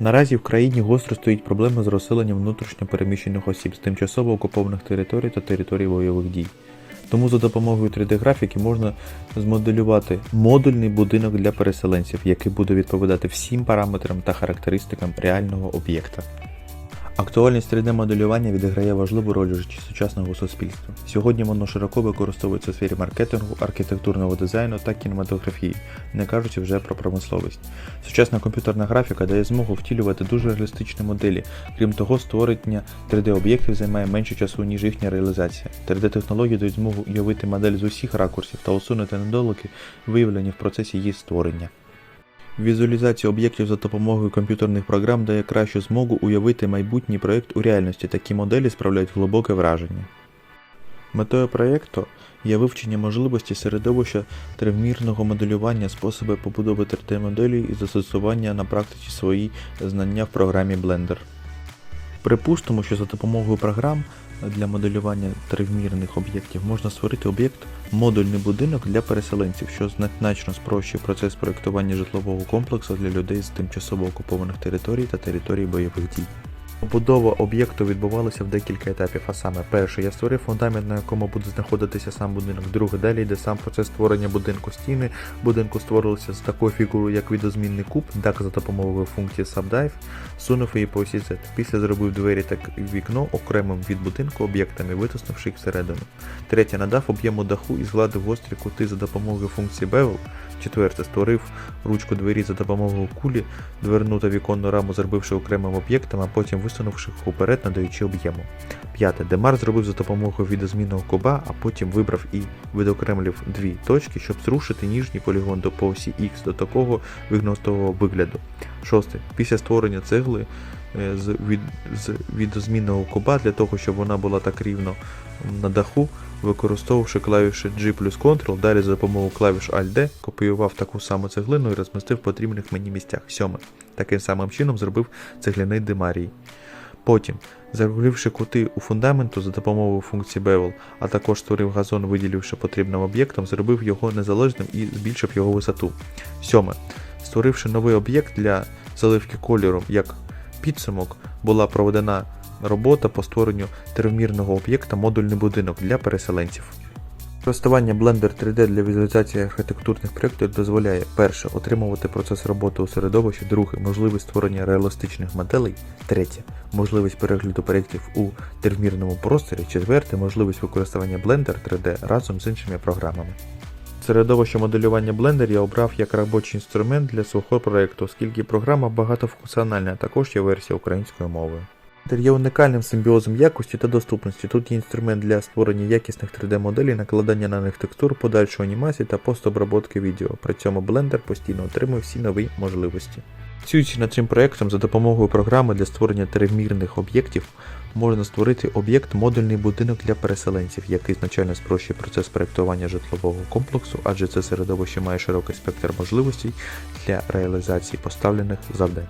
Наразі в країні гостро стоїть проблема з розселенням внутрішньо переміщених осіб з тимчасово окупованих територій та територій бойових дій. Тому за допомогою 3D-графіки можна змоделювати модульний будинок для переселенців, який буде відповідати всім параметрам та характеристикам реального об'єкта. Актуальність 3D-моделювання відіграє важливу роль у житті сучасного суспільства. Сьогодні воно широко використовується у сфері маркетингу, архітектурного дизайну та кінематографії, не кажучи вже про промисловість. Сучасна комп'ютерна графіка дає змогу втілювати дуже реалістичні моделі. Крім того, створення 3D-об'єктів займає менше часу, ніж їхня реалізація. 3D-технології дають змогу уявити модель з усіх ракурсів та усунути недоліки, виявлені в процесі її створення. Візуалізація об'єктів за допомогою комп'ютерних програм дає кращу змогу уявити майбутній проєкт у реальності. Такі моделі справляють глибоке враження. Метою проєкту є вивчення можливості середовища тривмірного моделювання, способи побудови 3D-моделі і застосування на практиці свої знання в програмі Blender. Припустимо, що за допомогою програм для моделювання тривмірних об'єктів можна створити об'єкт модульний будинок для переселенців, що значно спрощує процес проєктування житлового комплексу для людей з тимчасово окупованих територій та територій бойових дій. Побудова об'єкту відбувалася в декілька етапів, а саме перше, я створив фундамент, на якому буде знаходитися сам будинок. Друге, далі йде сам процес створення будинку стіни. Будинку створилися з такою фігурою, як відозмінний куб, так за допомогою функції Subdive, сунув її по осі Z. Після зробив двері та вікно окремим від будинку об'єктами, витиснувши їх всередину. Третє, надав об'єму даху і згладив гострі кути за допомогою функції Bevel. Четверте, створив ручку двері за допомогою кулі, дверну та віконну раму зробивши окремим об'єктом, а потім висунувши їх уперед, надаючи об'єму. П'яте, Демар зробив за допомогою відозмінного куба, а потім вибрав і відокремлив дві точки, щоб зрушити ніжній полігон до по осі X до такого вигнутого вигляду. Шосте. Після створення цегли е, з, від, з відозмінного куба для того, щоб вона була так рівно на даху, використовувавши клавіші G плюс Ctrl, далі за допомогою клавіш Alt-D копіював таку саму цеглину і розмістив в потрібних мені місцях. Сьоме. Таким самим чином зробив цегляний демарій. Потім, закругливши кути у фундаменту за допомогою функції Bevel, а також створив газон, виділивши потрібним об'єктом, зробив його незалежним і збільшив його висоту. Сьоме. Створивши новий об'єкт для заливки кольору як підсумок, була проведена робота по створенню тривмірного об'єкта модульний будинок для переселенців. Користування Blender 3D для візуалізації архітектурних проєктів дозволяє перше отримувати процес роботи у середовищі, друге можливість створення реалістичних моделей, третє можливість перегляду проєктів у тривмірному просторі, четверте можливість використання Blender 3D разом з іншими програмами. Середовище моделювання Blender я обрав як робочий інструмент для свого проєкту, оскільки програма багатофункціональна, а також є версія українською мовою. Є унікальним симбіозом якості та доступності. Тут є інструмент для створення якісних 3D-моделей, накладання на них текстур, подальшої анімації та постобработки відео. При цьому Blender постійно отримує всі нові можливості. Працюючи над цим проєктом за допомогою програми для створення тривмірних об'єктів, можна створити об'єкт модульний будинок для переселенців, який значально спрощує процес проєктування житлового комплексу, адже це середовище має широкий спектр можливостей для реалізації поставлених завдань.